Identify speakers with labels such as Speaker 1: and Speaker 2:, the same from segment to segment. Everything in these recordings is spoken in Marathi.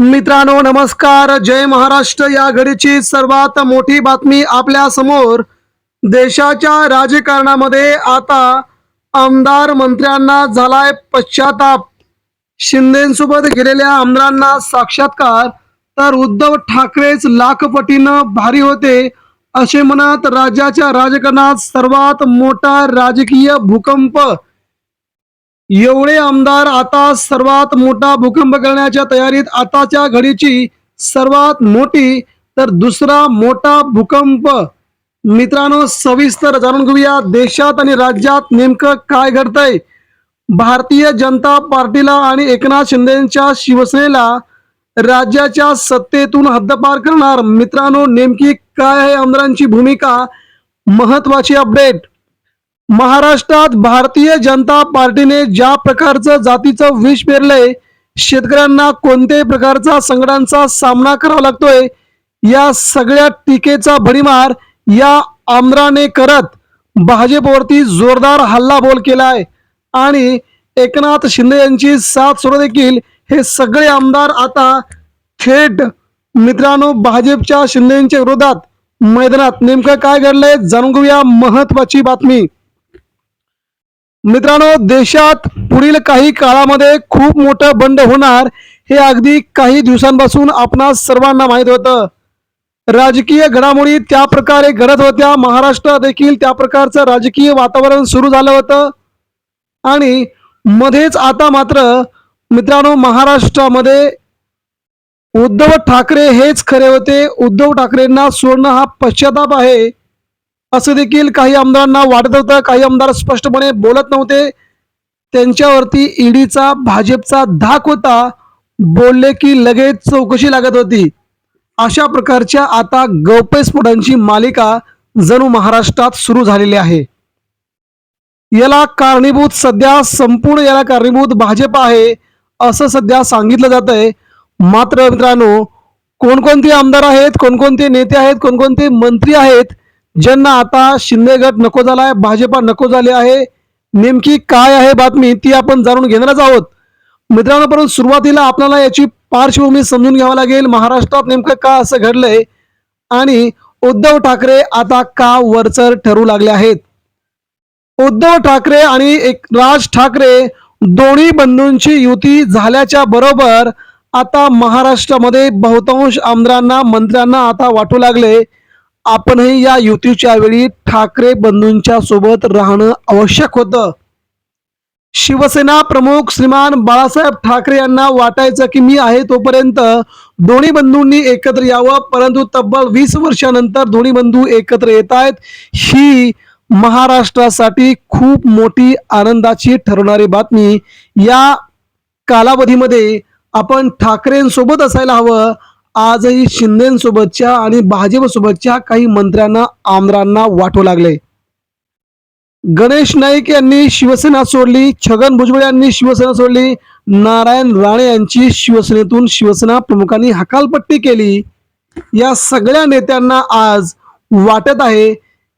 Speaker 1: मित्रांनो नमस्कार. जय महाराष्ट्र. या घडीची सर्वात मोठी बातमी आपल्यासमोर. देशाच्या राजकारणामध्ये आता आमदार मंत्र्यांना झालाय पश्चाताप. शिंदेसोबत गेलेल्या आमदारांना साक्षात्कार. तर उद्धव ठाकरेच लाखपटीनं भारी होते असे म्हणत राज्याच्या राजकारणात सर्वात मोठा राजकीय भूकंप. एवढे आमदार आता सर्वात मोठा भूकंप करण्याच्या तयारीत आताच्या घडीची सर्वात मोठी तर दुसरा मोठा भूकंप. मित्रांनो सविस्तर जाणून घेऊया देशात आणि राज्यात नेमकं काय घडतंय. भारतीय जनता पार्टीला आणि एकनाथ शिंदेच्या शिवसेनेला राज्याच्या सत्तेतून हद्दपार करणार. मित्रांनो नेमकी काय आहे आमदारांची भूमिका? महत्वाची अपडेट. महाराष्ट्रात भारतीय जनता पार्टीने ज्या प्रकारचं जातीचं विष पेरलंय शेतकऱ्यांना कोणत्याही प्रकारचा संकटांचा सामना करावा लागतोय या सगळ्या टीकेचा भडीमार या आमदाराने करत भाजपवरती जोरदार हल्लाबोल केलाय. आणि एकनाथ शिंदे यांची साथ सोडून देखील हे सगळे आमदार आता थेट मित्रांनो भाजपच्या शिंदेच्या विरोधात मैदानात. नेमकं काय घडलंय जाणून घेऊया महत्वाची बातमी. मित्रांनो देशात पुढील काही काळामध्ये खूप मोठं बंड होणार हे अगदी काही दिवसांपासून आपणास सर्वांना माहीत होतं. राजकीय घडामोडी त्या प्रकारे घडत होत्या. महाराष्ट्रात देखील त्या प्रकारचं राजकीय वातावरण सुरू झालं होतं. आणि मध्येच आता मात्र मित्रांनो महाराष्ट्रामध्ये उद्धव ठाकरे हेच खरे होते. उद्धव ठाकरेंना सोडणं हा पश्चाताप आहे. असं देखील काही आमदारांना वाटत होतं काही आमदार स्पष्टपणे बोलत नव्हते. त्यांच्यावरती ईडीचा भाजपचा धाक होता. बोलले की लगेच चौकशी लागत होती. अशा प्रकारच्या आता गौप्यस्फोटांची मालिका जणू महाराष्ट्रात सुरू झालेली आहे. याला कारणीभूत सध्या संपूर्ण याला कारणीभूत भाजप आहे असं सध्या सांगितलं जात आहे मात्र मित्रांनो कोणकोणते आमदार आहेत कोणकोणते नेते आहेत कोणकोणते मंत्री आहेत ज्यांना आता शिंदे गट नको झालाय भाजपा नको झाले आहे नेमकी काय आहे बातमी ती आपण जाणून घेणारच आहोत. मित्रांनो परंतु सुरुवातीला आपल्याला याची पार्श्वभूमी समजून घ्यावं लागेल. महाराष्ट्रात नेमकं का असं घडलंय आणि उद्धव ठाकरे आता का वरचर ठरू लागले आहेत? उद्धव ठाकरे आणि एक राज ठाकरे दोन्ही बंधूंची युती झाल्याच्या बरोबर आता महाराष्ट्रामध्ये बहुतांश आमदारांना मंत्र्यांना आता वाटू लागले. आपणही या युतीच्या वेळी ठाकरे बंधूंच्या सोबत राहणं आवश्यक होतं. शिवसेना प्रमुख श्रीमान बाळासाहेब ठाकरे यांना वाटायचं की मी आहे तोपर्यंत दोन्ही बंधूंनी एकत्र यावं परंतु तब्बल वीस वर्षानंतर दोन्ही बंधू एकत्र येत आहेत ही महाराष्ट्रासाठी खूप मोठी आनंदाची ठरवणारी बातमी. या कालावधीमध्ये आपण ठाकरेंसोबत असायला हवं आजही शिंदेसोबतच्या आणि भाजपसोबतच्या काही मंत्र्यांना आमदारांना वाटू लागले. गणेश नाईक यांनी शिवसेना सोडली छगन भुजबळ यांनी शिवसेना सोडली नारायण राणे यांची शिवसेनेतून शिवसेना प्रमुखांनी हकालपट्टी केली. या सगळ्या नेत्यांना आज वाटत आहे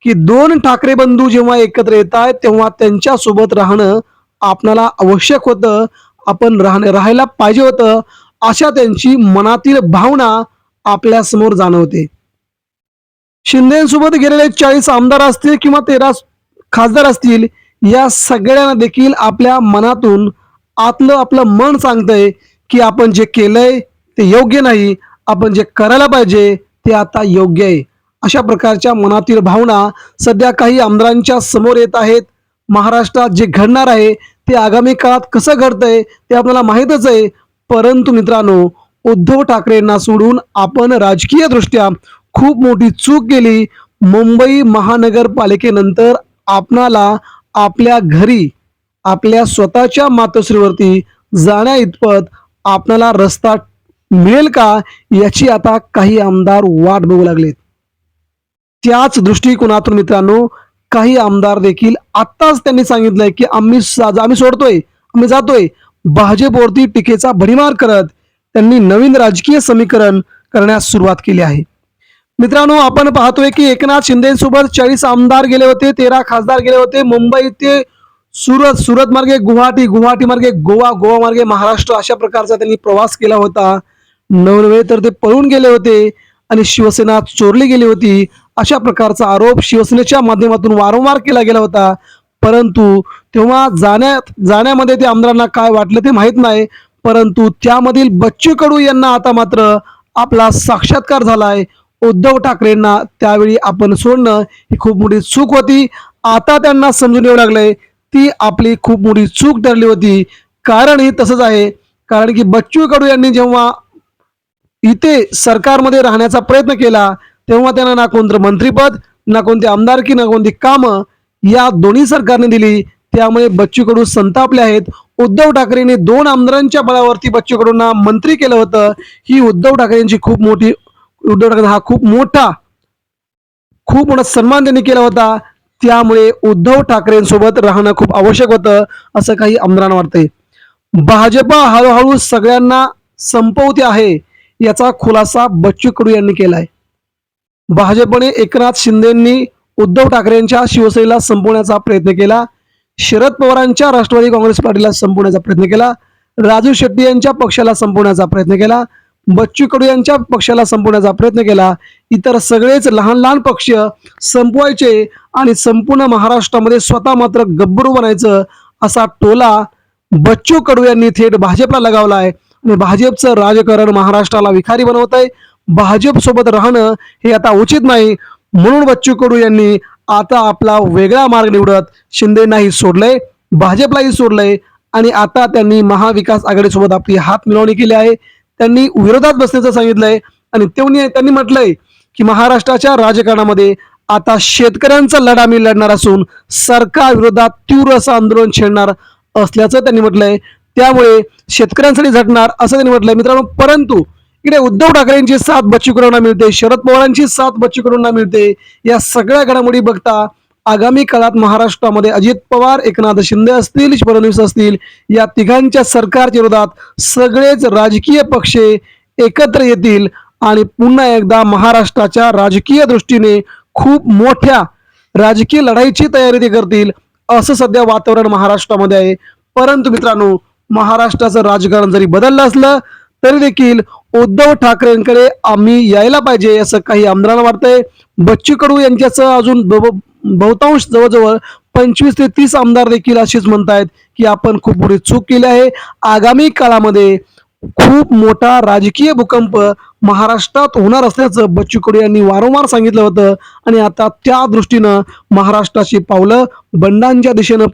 Speaker 1: की दोन ठाकरे बंधू जेव्हा एकत्र येत आहेत तेव्हा त्यांच्यासोबत राहणं आपणाला आवश्यक होतं. आपण राहणं राहायला पाहिजे होतं. अशा त्यांची मनातील भावना आपल्यासमोर जाणवते. शिंदेसोबत गेलेले चाळीस आमदार असतील किंवा तेरा खासदार असतील या सगळ्यांना देखील आपल्या मनातून आतलं आपलं मन सांगतंय की आपण जे केलंय ते योग्य नाही आपण जे करायला पाहिजे ते आता योग्य आहे. अशा प्रकारच्या मनातील भावना सध्या काही आमदारांच्या समोर येत आहेत. महाराष्ट्रात जे घडणार आहे ते आगामी काळात कसं घडतंय ते आपल्याला माहीतच आहे. परंतु मित्रांनो उद्धव ठाकरेंना सोडून आपण राजकीय दृष्ट्या खूप मोठी चूक केली. मुंबई महानगरपालिकेनंतर आपणाला आपल्या घरी आपल्या स्वतःच्या मातोश्रीवरती जाण्या इतपत आपणाला रस्ता मिळेल का याची आता काही आमदार वाट बघू लागलेत. त्याच दृष्टिकोनातून मित्रांनो काही आमदार देखील आत्ताच त्यांनी सांगितलंय की आम्ही सा- आम्ही सोडतोय आम्ही जातोय. भाजपवरती टीकेचा भडीमार करत त्यांनी नवीन राजकीय समीकरण करण्यास सुरुवात केली आहे. मित्रांनो आपण पाहतोय की एकनाथ शिंदेसोबत चाळीस आमदार गेले होते तेरा खासदार गेले होते. मुंबई ते सुरत सुरत मार्गे गुवाहाटी गुवाहाटी मार्गे गोवा गोवा मार्गे महाराष्ट्र अशा प्रकारचा त्यांनी प्रवास केला होता. नवनवे तर ते पळून गेले होते आणि शिवसेना चोरली गेली होती. अशा प्रकारचा आरोप शिवसेनेच्या माध्यमातून वारंवार केला गेला होता. परंतु तेव्हा जाण्यात जाण्यामध्ये ते आमदारांना काय वाटलं ते माहीत नाही परंतु त्यामधील बच्चू कडू यांना आता मात्र आपला साक्षात्कार झालाय. उद्धव ठाकरेंना त्यावेळी आपण सोडणं ही खूप मोठी चूक होती. आता त्यांना समजून येऊ लागलंय. ती आपली खूप मोठी चूक ठरली होती. कारण ही तसंच आहे. कारण की बच्चू कडू यांनी जेव्हा इथे सरकारमध्ये राहण्याचा प्रयत्न केला तेव्हा त्यांना ना कोणतं मंत्रीपद ना कोणती आमदारकी ना कोणती कामं या दोन्ही सरकारने दिली. त्यामुळे बच्चू कडू संतापले आहेत. उद्धव ठाकरेंनी दोन आमदारांच्या बळावरती बच्चू कडूंना मंत्री केलं होतं. ही उद्धव ठाकरेंची खूप मोठी उद्धव ठाकरे हा खूप मोठा खूप मोठा सन्मान त्यांनी केला होता. त्यामुळे उद्धव ठाकरेंसोबत राहणं खूप आवश्यक होतं असं काही आमदारांना वाटतंय. भाजपा हळूहळू सगळ्यांना संपवते आहे याचा खुलासा बच्चू कडू यांनी केलाय. भाजपने एकनाथ शिंदेंनी उद्धव ठाकरेंच्या शिवसेनेला संपवण्याचा प्रयत्न केला. शरद पवारांच्या राष्ट्रवादी काँग्रेस पार्टीला संपवण्याचा प्रयत्न केला. राजू शेट्टी यांच्या पक्षाला संपवण्याचा प्रयत्न केला. बच्चू कडू यांच्या पक्षाला संपवण्याचा प्रयत्न केला. इतर सगळेच लहान लहान पक्ष संपवायचे आणि संपूर्ण महाराष्ट्रामध्ये स्वतः मात्र गब्बरू बनायचं असा टोला बच्चू कडू यांनी थेट भाजपला लगावला आहे आणि भाजपचं राजकारण महाराष्ट्राला विखारी बनवत आहे भाजप सोबत राहणं हे आता उचित नाही. म्हणून बच्चू कडू यांनी आता आपला वेगळा मार्ग निवडत शिंदेनाही सोडलंय भाजपलाही सोडलंय आणि आता त्यांनी महाविकास आघाडीसोबत आपली हात मिळवणी केली आहे. त्यांनी विरोधात बसण्याचं सांगितलंय आणि त्यांनी त्यांनी म्हटलंय की महाराष्ट्राच्या राजकारणामध्ये आता शेतकऱ्यांचा लढा मी लढणार असून सरकार विरोधात तीव्र असं आंदोलन छेडणार असल्याचं त्यांनी म्हटलंय. त्यामुळे शेतकऱ्यांसाठी झटणार असं त्यांनी म्हटलंय. मित्रांनो परंतु इकडे उद्धव ठाकरेंची साथ बच्चू मिळते शरद पवारांची साथ बच्चू कडूंना मिळते. या सगळ्या घडामोडी बघता आगामी काळात महाराष्ट्रामध्ये अजित पवार एकनाथ शिंदे असतील फडणवीस असतील या तिघांच्या सरकारच्या विरोधात सगळेच राजकीय पक्ष एकत्र येतील आणि पुन्हा एकदा महाराष्ट्राच्या राजकीय दृष्टीने खूप मोठ्या राजकीय लढाईची तयारी ते करतील असं सध्या वातावरण महाराष्ट्रामध्ये आहे. परंतु मित्रांनो महाराष्ट्राचं राजकारण जरी बदललं असलं तरी देखील उद्धव ठाकरेंकडे आम्ही यायला पाहिजे असं काही आमदारांना वाटतंय. बच्चू कडू यांच्याचं अजून ब- बहुतांश जवळजवळ पंचवीस ते तीस आमदार देखील अशीच म्हणतायत की आपण खूप मोठी चूक केली आहे. आगामी काळामध्ये खूप मोठा राजकीय भूकंप महाराष्ट्रात होणार असल्याचं बच्चू कडू यांनी वारंवार सांगितलं होतं आणि आता त्या दृष्टीनं महाराष्ट्राची पावलं बंडांच्या दिशेनं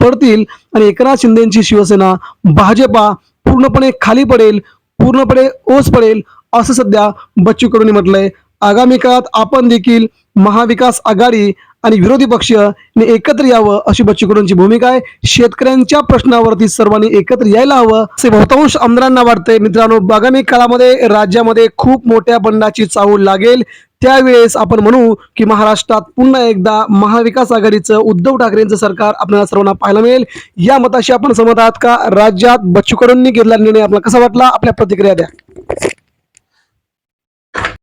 Speaker 1: पडतील आणि एकनाथ शिंदेची शिवसेना भाजपा पूर्णपणे खाली पडेल पूर्णपणे ओस पडेल असं सध्या बच्चू म्हटलंय. आगामी काळात आपण देखील महाविकास आघाडी आणि विरोधी पक्ष एकत्र यावं अशी बच्चू कडूंची भूमिका आहे. शेतकऱ्यांच्या प्रश्नावरती सर्वांनी एकत्र यायला हवं. असे बहुतांश आमदारांना वाटतंय मित्रांनो आगामी काळामध्ये राज्यामध्ये खूप मोठ्या बंडाची चाहूल लागेल. त्यावेळेस आपण म्हणू की महाराष्ट्रात पुन्हा एकदा महाविकास आघाडीचं उद्धव ठाकरेंचं सरकार आपल्याला सर्वांना पाहायला मिळेल. या मताशी आपण सहमत आहात का? राज्यात बच्चूकडूंनी घेतला घेतलेला निर्णय आपल्याला कसा वाटला? आपल्या प्रतिक्रिया द्या.